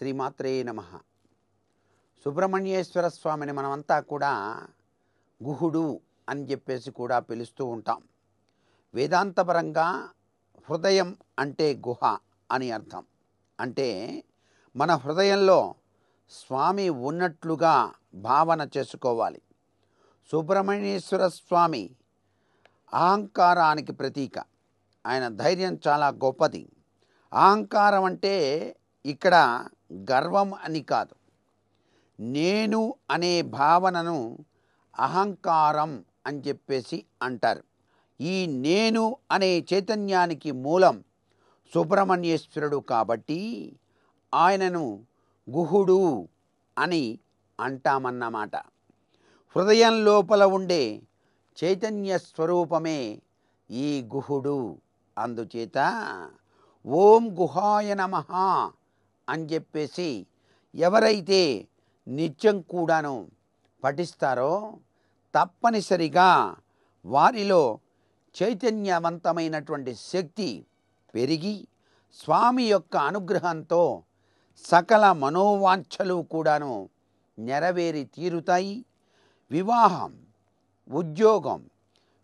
శ్రీమాత్రే నమ. సుబ్రహ్మణ్యేశ్వర స్వామిని మనమంతా కూడా గుహుడు అని చెప్పేసి కూడా పిలుస్తూ ఉంటాం. వేదాంతపరంగా హృదయం అంటే గుహ అని అర్థం. అంటే మన హృదయంలో స్వామి ఉన్నట్లుగా భావన చేసుకోవాలి. సుబ్రహ్మణ్యేశ్వర స్వామి అహంకారానికి ప్రతీక. ఆయన ధైర్యం చాలా గొప్పది. అహంకారం అంటే ఇక్కడ గర్వం అని కాదు. నేను అనే భావనను అహంకారం అని చెప్పేసి అంటారు. ఈ నేను అనే చైతన్యానికి మూలం సుబ్రహ్మణ్యేశ్వరుడు కాబట్టి ఆయనను గుహుడు అని అంటామన్నమాట. హృదయం లోపల ఉండే చైతన్య స్వరూపమే ఈ గుహుడు. అందుచేత ఓం గుహాయ నమ అని చెప్పేసి ఎవరైతే నిత్యం కూడాను పఠిస్తారో తప్పనిసరిగా వారిలో చైతన్యవంతమైనటువంటి శక్తి పెరిగి స్వామి యొక్క అనుగ్రహంతో సకల మనోవాంఛలు కూడాను నెరవేరి తీరుతాయి. వివాహం ఉద్యోగం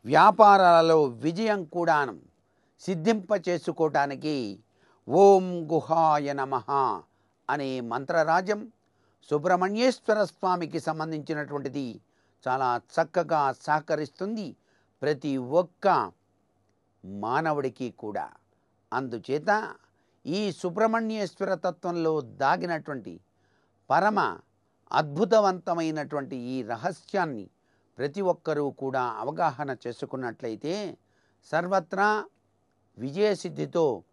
వ్యాపారాలలో విజయం కూడాను సిద్ధింప చేసుకోవటానికి ఓం గుహాయ నమ అనే మంత్రరాజ్యం సుబ్రహ్మణ్యేశ్వర స్వామికి సంబంధించినటువంటిది చాలా చక్కగా సహకరిస్తుంది ప్రతి ఒక్క మానవుడికి కూడా. అందుచేత ఈ సుబ్రహ్మణ్యేశ్వర తత్వంలో దాగినటువంటి పరమ అద్భుతవంతమైనటువంటి ఈ రహస్యాన్ని ప్రతి ఒక్కరూ కూడా అవగాహన చేసుకున్నట్లయితే సర్వత్రా విజయసిద్ధితో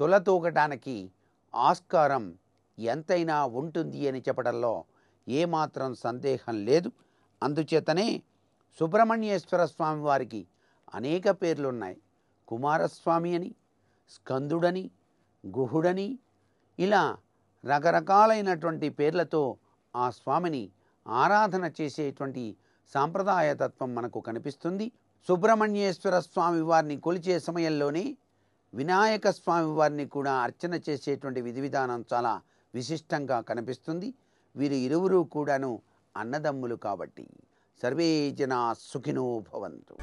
తులతూగటానికి ఆస్కారం ఎంతైనా ఉంటుంది అని చెప్పడంలో ఏమాత్రం సందేహం లేదు. అందుచేతనే సుబ్రహ్మణ్యేశ్వర స్వామి వారికి అనేక పేర్లున్నాయి. కుమారస్వామి అని స్కందుడని గుహుడని ఇలా రకరకాలైనటువంటి పేర్లతో ఆ స్వామిని ఆరాధన చేసేటువంటి సాంప్రదాయతత్వం మనకు కనిపిస్తుంది. సుబ్రహ్మణ్యేశ్వర స్వామి వారిని కొలిచే సమయంలోనే వినాయక స్వామి వారిని కూడా అర్చన చేసేటువంటి విధి విధానం చాలా విశిష్టంగా కనిపిస్తుంది. వీరు ఇరువురు కూడాను అన్నదమ్ములు కాబట్టి. సర్వే జనా సుఖినో భవంతు.